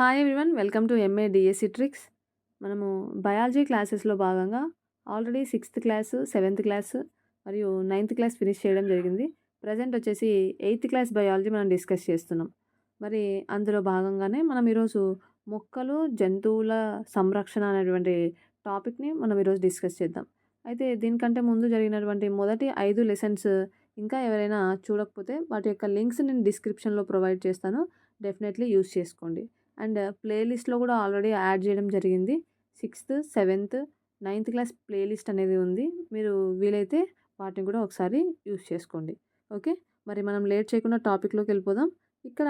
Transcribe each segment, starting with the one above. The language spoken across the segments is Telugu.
Hi everyone welcome to MA DSC tricks మనము బయాలజీ క్లాసెస్లో భాగంగా already sixth class seventh class మరియు నైన్త్ క్లాస్ ఫినిష్ చేయడం జరిగింది. ప్రజెంట్ వచ్చేసి ఎయిత్ క్లాస్ బయాలజీ మనం డిస్కస్ చేస్తున్నాం. మరి అందులో భాగంగానే మనం ఈరోజు మొక్కలు జంతువుల సంరక్షణ అనేటువంటి టాపిక్ని మనం ఈరోజు డిస్కస్ చేద్దాం. అయితే దీనికంటే ముందు జరిగినటువంటి మొదటి ఐదు లెసన్స్ ఇంకా ఎవరైనా చూడకపోతే వాటి యొక్క లింక్స్ నేను డిస్క్రిప్షన్లో ప్రొవైడ్ చేస్తాను. డెఫినెట్లీ యూస్ చేసుకోండి. అండ్ ప్లేలిస్ట్లో కూడా ఆల్రెడీ యాడ్ చేయడం జరిగింది. Sixth seventh ninth class playlist అనేది ఉంది. మీరు వీలైతే వాటిని కూడా ఒకసారి యూస్ చేసుకోండి. ఓకే? మరి మనం లేట్ చేయకుండా టాపిక్లోకి వెళ్ళిపోదాం. ఇక్కడ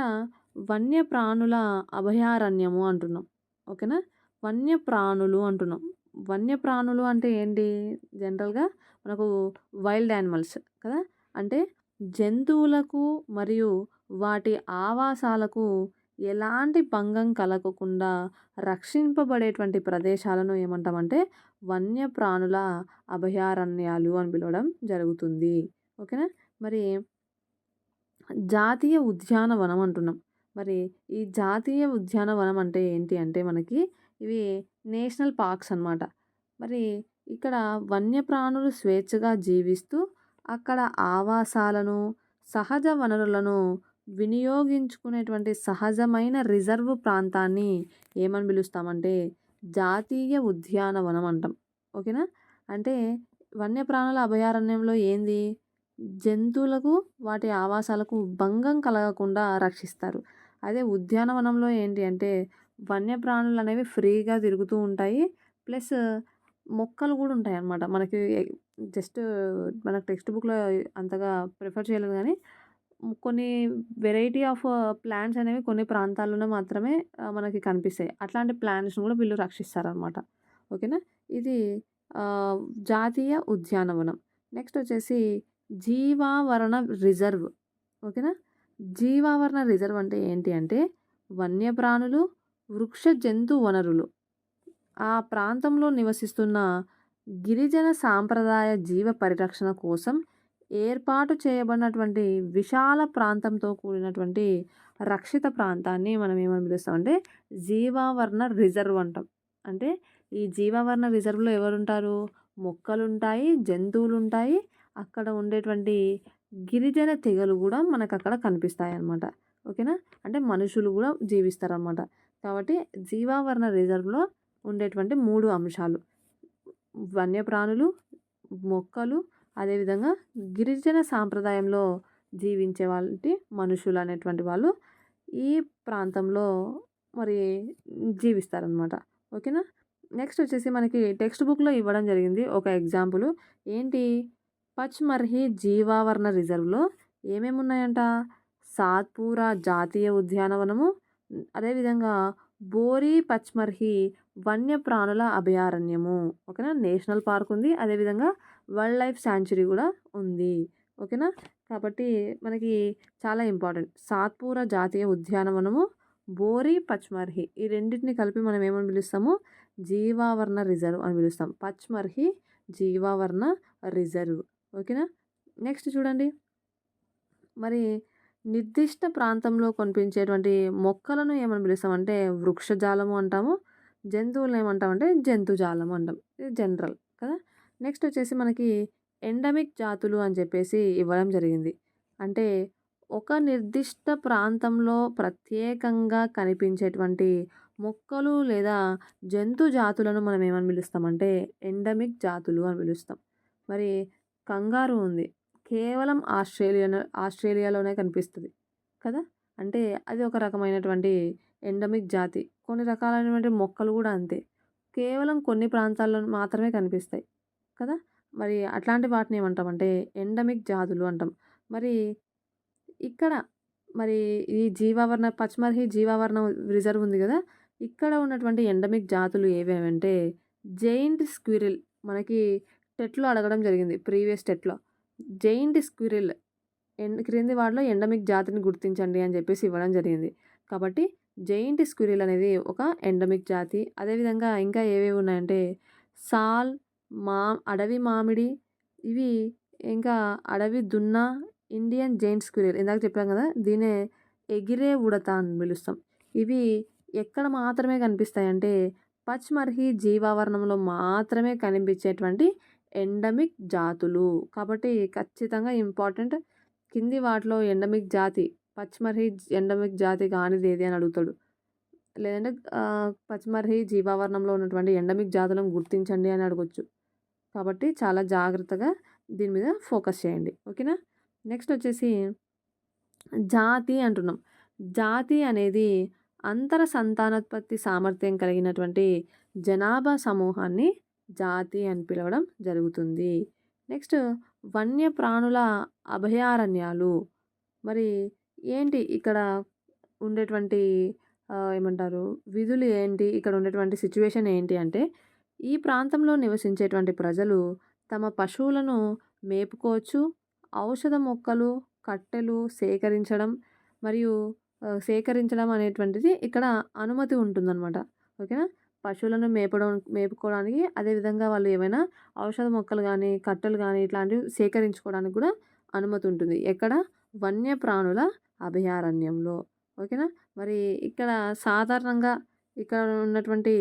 వన్యప్రాణుల అభయారణ్యము అంటున్నాం. ఓకేనా? వన్యప్రాణులు అంటున్నాం. వన్యప్రాణులు అంటే ఏంటి? జనరల్గా మనకు వైల్డ్ యానిమల్స్ కదా? అంటే జంతువులకు మరియు వాటి ఆవాసాలకు ఎలాంటి భంగం కలగకుండా రక్షింపబడేటువంటి ప్రదేశాలను ఏమంటామంటే వన్యప్రాణుల అభయారణ్యాలు అని పిలవడం జరుగుతుంది. ఓకేనా? మరి జాతీయ ఉద్యానవనం అంటున్నాం. మరి ఈ జాతీయ ఉద్యానవనం అంటే ఏంటి అంటే మనకి ఇవి నేషనల్ పార్క్స్ అనమాట మరి ఇక్కడ వన్యప్రాణులు స్వేచ్ఛగా జీవిస్తూ అక్కడ ఆవాసాలను సహజ వనరులను వినియోగించుకునేటువంటి సహజమైన రిజర్వ్ ప్రాంతాన్ని ఏమని పిలుస్తామంటే జాతీయ ఉద్యానవనం అంటాం. ఓకేనా? అంటే వన్యప్రాణుల అభయారణ్యంలో ఏంది? జంతువులకు వాటి ఆవాసాలకు భంగం కలగకుండా రక్షిస్తారు. అదే ఉద్యానవనంలో ఏంటి అంటే వన్యప్రాణులు అనేవి ఫ్రీగా తిరుగుతూ ఉంటాయి. ప్లస్ మొక్కలు కూడా ఉంటాయి అన్నమాట మనకి జస్ట్ మన టెక్స్ట్ బుక్లో అంతగా ప్రిఫర్ చేయలేదు కానీ కొన్ని వెరైటీ ఆఫ్ ప్లాంట్స్ అనేవి కొన్ని ప్రాంతాల్లోనే మాత్రమే మనకి కనిపిస్తాయి. అట్లాంటి ప్లాంట్స్ని కూడా వీళ్ళు రక్షిస్తారనమాట ఓకేనా? ఇది జాతీయ ఉద్యానవనం. నెక్స్ట్ వచ్చేసి జీవావరణ రిజర్వ్. ఓకేనా? జీవావరణ రిజర్వ్ అంటే ఏంటి అంటే వన్యప్రాణులు వృక్ష జంతు వనరులు. ఆ ప్రాంతంలో నివసిస్తున్న గిరిజన సాంప్రదాయ జీవ పరిరక్షణ కోసం ఏర్పాటు చేయబడినటువంటి విశాల ప్రాంతంతో కూడినటువంటి రక్షిత ప్రాంతాన్ని మనం ఏమని పిలుస్తామంటే జీవావరణ రిజర్వ్ అంటాం. అంటే ఈ జీవావరణ రిజర్వ్లో ఎవరుంటారు? మొక్కలు ఉంటాయి జంతువులు ఉంటాయి అక్కడ ఉండేటువంటి గిరిజన తెగలు కూడా మనకు అక్కడ కనిపిస్తాయి అన్నమాట ఓకేనా? అంటే మనుషులు కూడా జీవిస్తారనమాట కాబట్టి జీవావరణ రిజర్వ్లో ఉండేటువంటి మూడు అంశాలు. వన్యప్రాణులు మొక్కలు అదేవిధంగా గిరిజన సాంప్రదాయంలో జీవించే వాళ్ళంటి మనుషులు అనేటువంటి వాళ్ళు ఈ ప్రాంతంలో మరి జీవిస్తారనమాట ఓకేనా? నెక్స్ట్ వచ్చేసి మనకి టెక్స్ట్ బుక్లో ఇవ్వడం జరిగింది ఒక ఎగ్జాంపుల్. ఏంటి? పచ్మర్హి జీవావరణ రిజర్వ్లో ఏమేమి ఉన్నాయంట? సాత్పూరా జాతీయ ఉద్యానవనము అదేవిధంగా బోరీ పచ్మర్హి వన్యప్రాణుల అభయారణ్యము. ఓకేనా? నేషనల్ పార్క్ ఉంది. అదేవిధంగా వైల్డ్ లైఫ్ శాంచురీ కూడా ఉంది. ఓకేనా? కాబట్టి మనకి చాలా ఇంపార్టెంట్. సాత్పూర జాతీయ ఉద్యానవనము బోరి పచ్మర్హి ఈ రెండింటిని కలిపి మనం ఏమని పిలుస్తాము? జీవావరణ రిజర్వ్ అని పిలుస్తాం. పచ్మర్హి జీవావరణ రిజర్వ్. ఓకేనా? నెక్స్ట్ చూడండి. మరి నిర్దిష్ట ప్రాంతంలో కనిపించేటువంటి మొక్కలను ఏమని పిలుస్తామంటే వృక్షజాలము అంటాము జంతువులను ఏమంటామంటే జంతుజాలం అంటాం. ఇది జనరల్ కదా? నెక్స్ట్ వచ్చేసి మనకి ఎండమిక్ జాతులు అని చెప్పేసి ఇవ్వడం జరిగింది. అంటే ఒక నిర్దిష్ట ప్రాంతంలో ప్రత్యేకంగా కనిపించేటువంటి మొక్కలు లేదా జంతు జాతులను మనం ఏమని పిలుస్తామంటే ఎండమిక్ జాతులు అని పిలుస్తాం. మరి కంగారు ఉంది. కేవలం ఆస్ట్రేలియా ఆస్ట్రేలియాలోనే కనిపిస్తుంది కదా? అంటే అది ఒక రకమైనటువంటి ఎండమిక్ జాతి. కొన్ని రకాలైనటువంటి మొక్కలు కూడా అంతే. కేవలం కొన్ని ప్రాంతాల్లో మాత్రమే కనిపిస్తాయి. కదా! మరి అట్లాంటి వాటిని ఏమంటామంటే ఎండమిక్ జాతులు అంటాం. మరి ఇక్కడ మరి ఈ జీవావరణ పచ్మర్హి జీవావరణ రిజర్వ్ ఉంది కదా! ఇక్కడ ఉన్నటువంటి ఎండమిక్ జాతులు ఏవేవంటే జైంట్ స్క్విరిల్ మనకి టెట్లో అడగడం జరిగింది ప్రీవియస్ టెట్లో. జైంట్ స్క్విరిల్ ఎన్ క్రింది వాటిలో ఎండమిక్ జాతిని గుర్తించండి అని చెప్పేసి ఇవ్వడం జరిగింది. కాబట్టి జైంట్ స్క్విరిల్ అనేది ఒక ఎండమిక్ జాతి. అదేవిధంగా ఇంకా ఏవేవి ఉన్నాయంటే సాల్ మా అడవి మామిడి ఇవి ఇంకా అడవి దున్న ఇండియన్ జైంట్ స్క్విరిల్. ఇందాక చెప్పాం కదా దీనే ఎగిరే ఉడత అని పిలుస్తాం. ఇవి ఎక్కడ మాత్రమే కనిపిస్తాయంటే పచ్మర్హి జీవావరణంలో మాత్రమే కనిపించేటువంటి ఎండమిక్ జాతులు. కాబట్టి ఖచ్చితంగా ఇంపార్టెంట్ కింది వాటిలో ఎండమిక్ జాతి పచ్మర్హి ఎండమిక్ జాతి కానిది ఏది అని అడుగుతాడు. లేదంటే పచ్మర్హి జీవావరణంలో ఉన్నటువంటి ఎండమిక్ జాతులను గుర్తించండి అని అడగొచ్చు. కాబట్టి చాలా జాగ్రత్తగా దీని మీద ఫోకస్ చేయండి. ఓకేనా? నెక్స్ట్ వచ్చేసి జాతి అంటున్నాం. జాతి అనేది అంతర సంతానోత్పత్తి సామర్థ్యం కలిగినటువంటి జనాభా సమూహాన్ని జాతి అని పిలవడం జరుగుతుంది. నెక్స్ట్ వన్యప్రాణుల అభయారణ్యాలు. మరి ఏంటి ఇక్కడ ఉండేటువంటి ఏమంటారు విధులు ఏంటి ఇక్కడ ఉండేటువంటి సిచ్యువేషన్ ఏంటి అంటే ఈ ప్రాంతంలో నివసించేటువంటి ప్రజలు తమ పశువులను మేపుకోవచ్చు ఔషధ మొక్కలు కట్టెలు సేకరించడం మరియు సేకరించడం అనేటువంటిది ఇక్కడ అనుమతి ఉంటుందన్నమాట. ఓకేనా? పశువులను మేపడం మేపుకోవడానికి అదేవిధంగా వాళ్ళు ఏమైనా ఔషధ మొక్కలు కానీ కట్టెలు కానీ ఇట్లాంటివి సేకరించుకోవడానికి కూడా అనుమతి ఉంటుంది. ఎక్కడ? వన్యప్రాణుల అభయారణ్యంలో. ఓకేనా? మరి ఇక్కడ సాధారణంగా ఇక్కడ ఉన్నటువంటి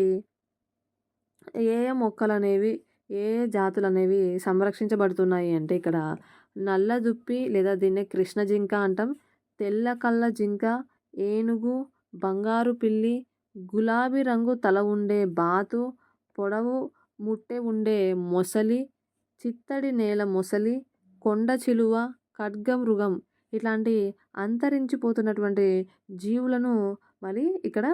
ఏ ఏ మొక్కలు అనేవి ఏ ఏ జాతులు అనేవి సంరక్షించబడుతున్నాయి అంటే ఇక్కడ నల్ల దుప్పి లేదా దీన్నే కృష్ణ జింక అంటాం. తెల్ల కళ్ళ జింక ఏనుగు బంగారు పిల్లి గులాబీ రంగు తల ఉండే బాతు పొడవు ముట్టె ఉండే మొసలి చిత్తడి నేల మొసలి కొండ చిలువ ఖడ్గమృగం ఇట్లాంటి అంతరించిపోతున్నటువంటి జీవులను మరి ఇక్కడ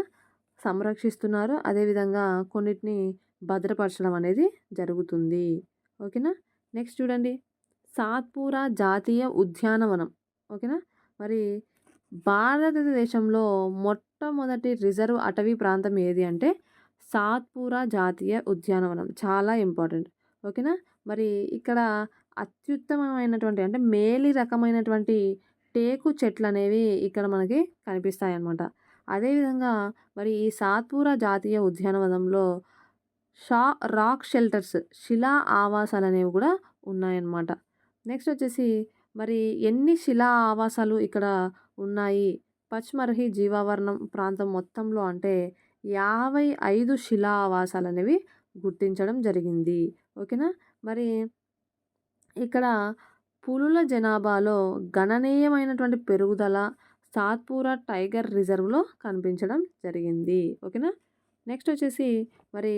సంరక్షిస్తున్నారు. అదేవిధంగా కొన్నిటిని భద్రపరచడం అనేది జరుగుతుంది. ఓకేనా? నెక్స్ట్ చూడండి. సాత్పూరా జాతీయ ఉద్యానవనం. ఓకేనా? మరి భారతదేశంలో మొట్టమొదటి రిజర్వ్ అటవీ ప్రాంతం ఏది అంటే సాత్పూరా జాతీయ ఉద్యానవనం. చాలా ఇంపార్టెంట్. ఓకేనా? మరి ఇక్కడ అత్యుత్తమమైనటువంటి అంటే మేలి రకమైనటువంటి టేకు చెట్లు అనేవి ఇక్కడ మనకి కనిపిస్తాయి అన్నమాట అదేవిధంగా మరి ఈ సాత్పూరా జాతీయ ఉద్యానవనంలో షా రాక్ షెల్టర్స్ శిలా ఆవాసాలు అనేవి కూడా ఉన్నాయన్నమాట. నెక్స్ట్ వచ్చేసి మరి ఎన్ని శిలా ఆవాసాలు ఇక్కడ ఉన్నాయి? పచ్మర్హి జీవావరణం ప్రాంతం మొత్తంలో అంటే యాభై ఐదు శిలా ఆవాసాలు అనేవి గుర్తించడం జరిగింది. ఓకేనా? మరి ఇక్కడ పులుల జనాభాలో గణనీయమైనటువంటి పెరుగుదల సాత్పూరా టైగర్ రిజర్వ్లో కనిపించడం జరిగింది. ఓకేనా? నెక్స్ట్ వచ్చేసి మరి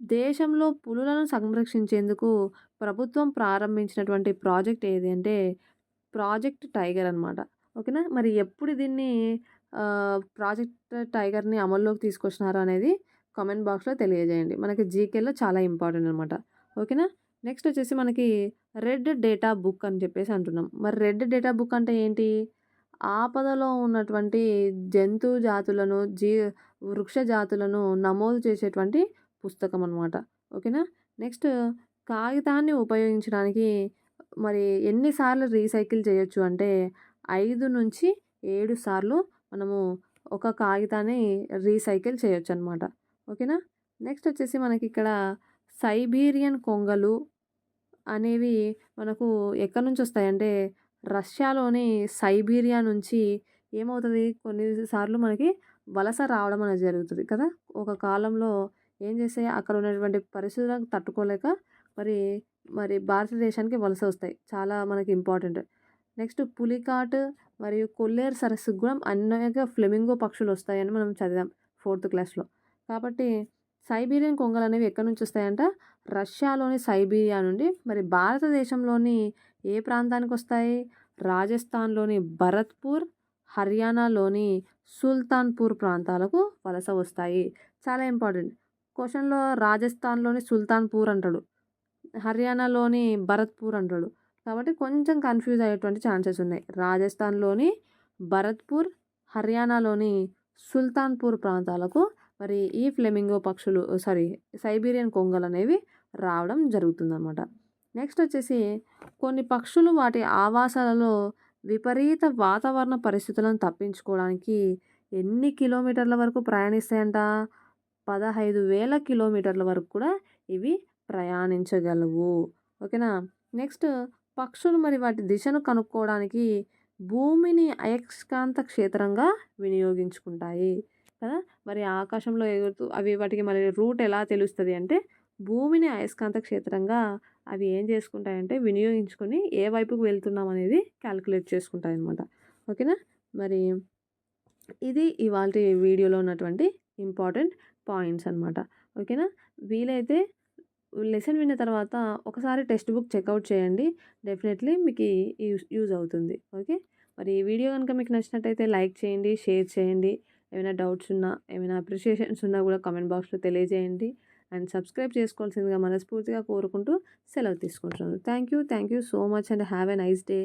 దేశంలో పులులను సంరక్షించేందుకు ప్రభుత్వం ప్రారంభించినటువంటి ప్రాజెక్ట్ ఏది అంటే ప్రాజెక్ట్ టైగర్ అనమాట ఓకేనా? మరి ఎప్పుడు దీన్ని ప్రాజెక్ట్ టైగర్ని అమల్లోకి తీసుకొచ్చినారు అనేది కామెంట్ బాక్స్లో తెలియజేయండి. మనకి జీకేలో చాలా ఇంపార్టెంట్ అనమాట ఓకేనా? నెక్స్ట్ వచ్చేసి మనకి రెడ్ డేటా బుక్ అని చెప్పేసి అంటున్నాం. మరి రెడ్ డేటా బుక్ అంటే ఏంటి? ఆపదలో ఉన్నటువంటి జంతు జాతులను జీ వృక్ష జాతులను నమోదు చేసేటువంటి పుస్తకం అనమాట ఓకేనా? నెక్స్ట్ కాగితాన్ని ఉపయోగించడానికి మరి ఎన్నిసార్లు రీసైకిల్ చేయొచ్చు అంటే ఐదు నుంచి ఏడు సార్లు మనము ఒక కాగితాన్ని రీసైకిల్ చేయొచ్చు అనమాట ఓకేనా? నెక్స్ట్ వచ్చేసి మనకి ఇక్కడ సైబీరియన్ కొంగలు అనేవి మనకు ఎక్కడి నుంచి వస్తాయంటే రష్యాలోని సైబీరియా నుంచి ఏమవుతుంది? కొన్నిసార్లు మనకి వలస రావడం అనేది జరుగుతుంది కదా? ఒక కాలంలో ఏం చేస్తాయి? అక్కడ ఉన్నటువంటి పరిస్థితులకు తట్టుకోలేక మరి మరి భారతదేశానికి వలస వస్తాయి. చాలా మనకి ఇంపార్టెంట్. నెక్స్ట్ పులికాట్ మరియు కొల్లేరు సరస్సుకు కూడా అనేక ఫ్లెమింగో పక్షులు వస్తాయని మనం చదివాం ఫోర్త్ క్లాస్లో. కాబట్టి సైబీరియన్ కొంగలు అనేవి ఎక్కడి నుంచి వస్తాయంట? రష్యాలోని సైబీరియా నుండి. మరి భారతదేశంలోని ఏ ప్రాంతానికి వస్తాయి? రాజస్థాన్లోని భరత్పూర్ హర్యానాలోని సుల్తాన్పూర్ ప్రాంతాలకు వలస వస్తాయి. చాలా ఇంపార్టెంట్. క్వశ్చన్లో రాజస్థాన్లోని సుల్తాన్పూర్ అంటాడు. హర్యానాలోని భరత్పూర్ అంటాడు. కాబట్టి కొంచెం కన్ఫ్యూజ్ అయ్యేటువంటి ఛాన్సెస్ ఉన్నాయి. రాజస్థాన్లోని భరత్పూర్ హర్యానాలోని సుల్తాన్పూర్ ప్రాంతాలకు మరి ఈ ఫ్లెమింగో పక్షులు సారీ సైబీరియన్ కొంగలు అనేవి రావడం జరుగుతుందన్నమాట. నెక్స్ట్ వచ్చేసి కొన్ని పక్షులు వాటి ఆవాసాలలో విపరీత వాతావరణ పరిస్థితులను తప్పించుకోవడానికి ఎన్ని కిలోమీటర్ల వరకు ప్రయాణిస్తాయంట? పదహైదు వేల కిలోమీటర్ల వరకు కూడా ఇవి ప్రయాణించగలవు. ఓకేనా? నెక్స్ట్ పక్షులు మరి వాటి దిశను కనుక్కోవడానికి భూమిని అయస్కాంత క్షేత్రంగా వినియోగించుకుంటాయి కదా? మరి ఆకాశంలో ఎగురుతూ అవి వాటికి మరి రూట్ ఎలా తెలుస్తుంది అంటే భూమిని అయస్కాంత క్షేత్రంగా అవి ఏం చేసుకుంటాయంటే వినియోగించుకొని ఏ వైపుకు వెళ్తున్నాం అనేది క్యాలిక్యులేట్ చేసుకుంటాయి అనమాట ఓకేనా? మరి ఇది ఇవాళ వీడియోలో ఉన్నటువంటి ఇంపార్టెంట్ పాయింట్స్ అనమాట ఓకేనా? వీలైతే లెసన్ విన్న తర్వాత ఒకసారి టెక్స్ట్ బుక్ చెక్అవుట్ చేయండి. డెఫినెట్లీ మీకు యూజ్ యూజ్ అవుతుంది. ఓకే? మరి ఈ వీడియో కనుక మీకు నచ్చినట్టయితే లైక్ చేయండి షేర్ చేయండి. ఏమైనా డౌట్స్ ఉన్నా ఏమైనా అప్రిషియేషన్స్ ఉన్నా కూడా కామెంట్ బాక్స్లో తెలియజేయండి. అండ్ సబ్స్క్రైబ్ చేసుకోవాల్సిందిగా మనస్ఫూర్తిగా కోరుకుంటూ సెలవు తీసుకుంటున్నాను. Thank you thank you so much and have a nice day.